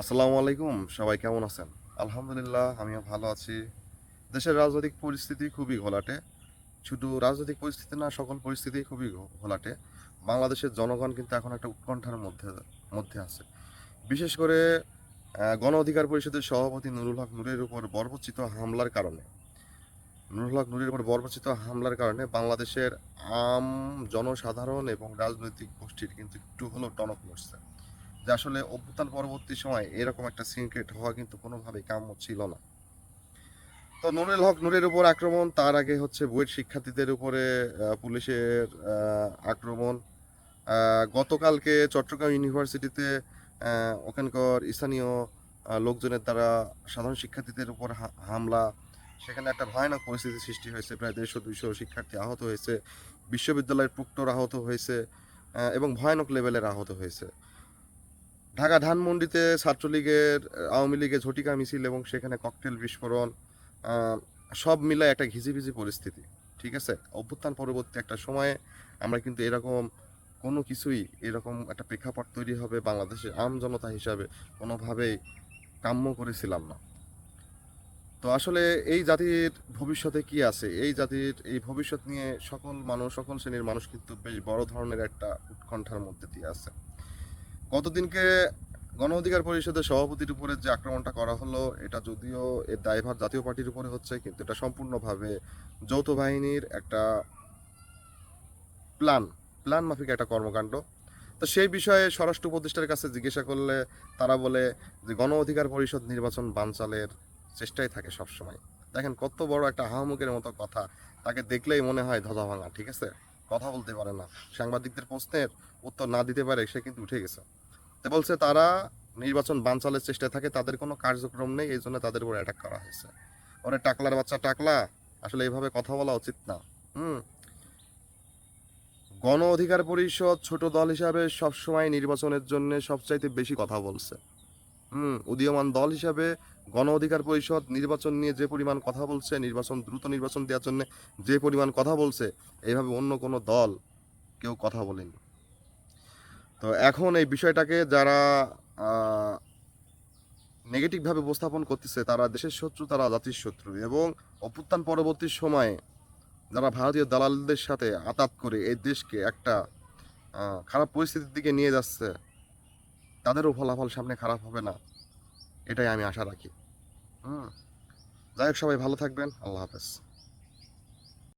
আসসালামু আলাইকুম, সবাই কেমন আছেন? আলহামদুলিল্লাহ, আমিও ভালো আছি। দেশের রাজনৈতিক পরিস্থিতি খুবই ঘোলাটে। শুধু রাজনৈতিক পরিস্থিতি না, সকল পরিস্থিতি খুবই ঘোলাটে। বাংলাদেশের জনগণ কিন্তু এখন একটা উৎকণ্ঠার মধ্যে মধ্যে আছে। বিশেষ করে গণ অধিকার পরিষদের সভাপতি নুরুল হক নূরের উপর বর্বচিত হামলার কারণে। নুরুল হক নূরের উপর বর্বচিত হামলার কারণে বাংলাদেশের আম জনসাধারণ এবং রাজনৈতিক গোষ্ঠীর কিন্তু একটু হলেও টনক নড়ছে। যে আসলে অভ্যুত্থান পরবর্তী সময় এরকম একটা সিনক্রেট হওয়া কিন্তু কোনোভাবেই কাম্য ছিল না। তো নুরুল হক নূরের উপর আক্রমণ, তার আগে হচ্ছে বুয়েট শিক্ষার্থীদের উপরে পুলিশের আক্রমণ। গতকালকে চট্টগ্রাম ইউনিভার্সিটিতে ওখানকার স্থানীয় লোকজনের দ্বারা সাধারণ শিক্ষার্থীদের উপর হামলা। সেখানে একটা ভয়ানক পরিস্থিতি সৃষ্টি হয়েছে। প্রায় দেড়শো, দুইশো শিক্ষার্থী আহত হয়েছে। বিশ্ববিদ্যালয়ের প্রক্টর আহত হয়েছে এবং ভয়ানক লেভেলের আহত হয়েছে। ঢাকা ধানমন্ডিতে ছাত্রলীগের, আওয়ামী লীগের ঝটিকা মিছিল এবং সেখানে ককটেল বিস্ফোরণ সব মিলায় একটা ঘিজিবিজি পরিস্থিতি, ঠিক আছে? অভ্যুত্থান পরবর্তী একটা সময়ে আমরা কিন্তু এরকম কোনো কিছুই, এরকম একটা প্রেক্ষাপট তৈরি হবে বাংলাদেশের আম জনতা হিসাবে কোনোভাবেই কাম্য করেছিলাম না। তো আসলে এই জাতির ভবিষ্যতে কি আছে? এই জাতির, এই ভবিষ্যৎ নিয়ে সকল মানুষ, সকল শ্রেণির মানুষ কিন্তু বেশ বড় ধরনের একটা উৎকণ্ঠার মধ্যে দিয়ে আছে। গতদিনকে গণ অধিকার পরিষদের সভাপতির উপরে যে আক্রমণটা করা হলো, এটা যদিও এর দায়ভার জাতীয় পার্টির উপরে হচ্ছে, কিন্তু এটা সম্পূর্ণভাবে যৌথ বাহিনীর একটা প্ল্যান প্ল্যান মাফিক একটা কর্মকাণ্ড। তো সেই বিষয়ে স্বরাষ্ট্র উপদেষ্টার কাছে জিজ্ঞাসা করলে তারা বলে যে গণ অধিকার পরিষদ নির্বাচন বানচালের চেষ্টাই থাকে সবসময়। দেখেন কত বড় একটা হাহামুখের মতো কথা, তাকে দেখলেই মনে হয় ধ্বজা ভাঙা ঠিক আছে? কথা বলতে পারে না। সাংবাদিকদের প্রশ্নের উত্তর না দিতে পারে, সে কিন্তু উঠে গেছে। তো বলছে, তারা নির্বাচন বানচালের চেষ্টায় থাকে, তাদের কোনো কার্যক্রম নেই, এই জন্য তাদের উপর অ্যাটাক করা হয়েছে। ওরে টাকলার বাচ্চা, টাকলা! আসলে এইভাবে কথা বলা উচিত না। হুম। গণ অধিকার পরিষদ ছোট দল হিসাবে সবসময় নির্বাচনের জন্য সবচাইতে বেশি কথা বলছে। উদীয়মান দল হিসাবে গণ অধিকার পরিষদ নির্বাচন নিয়ে যে পরিমাণ কথা বলছে, নির্বাচন, দ্রুত নির্বাচন দেওয়ার জন্য যে পরিমাণ কথা বলছে, এইভাবে অন্য কোনো দল কেউ কথা বলেনি। তো এখন এই বিষয়টাকে যারা নেগেটিভভাবে উপস্থাপন করতেছে, তারা দেশের শত্রু, তারা জাতির শত্রু এবং অভ্যুত্থান পরবর্তী সময়ে যারা ভারতীয় দালালদের সাথে আতাত করে এই দেশকে একটা খারাপ পরিস্থিতির দিকে নিয়ে যাচ্ছে তাদেরও ফলাফল সামনে খারাপ হবে না। এটাই আমি আশা রাখি। হুম। যাই হোক, সবাই ভালো থাকবেন। আল্লাহ হাফেজ।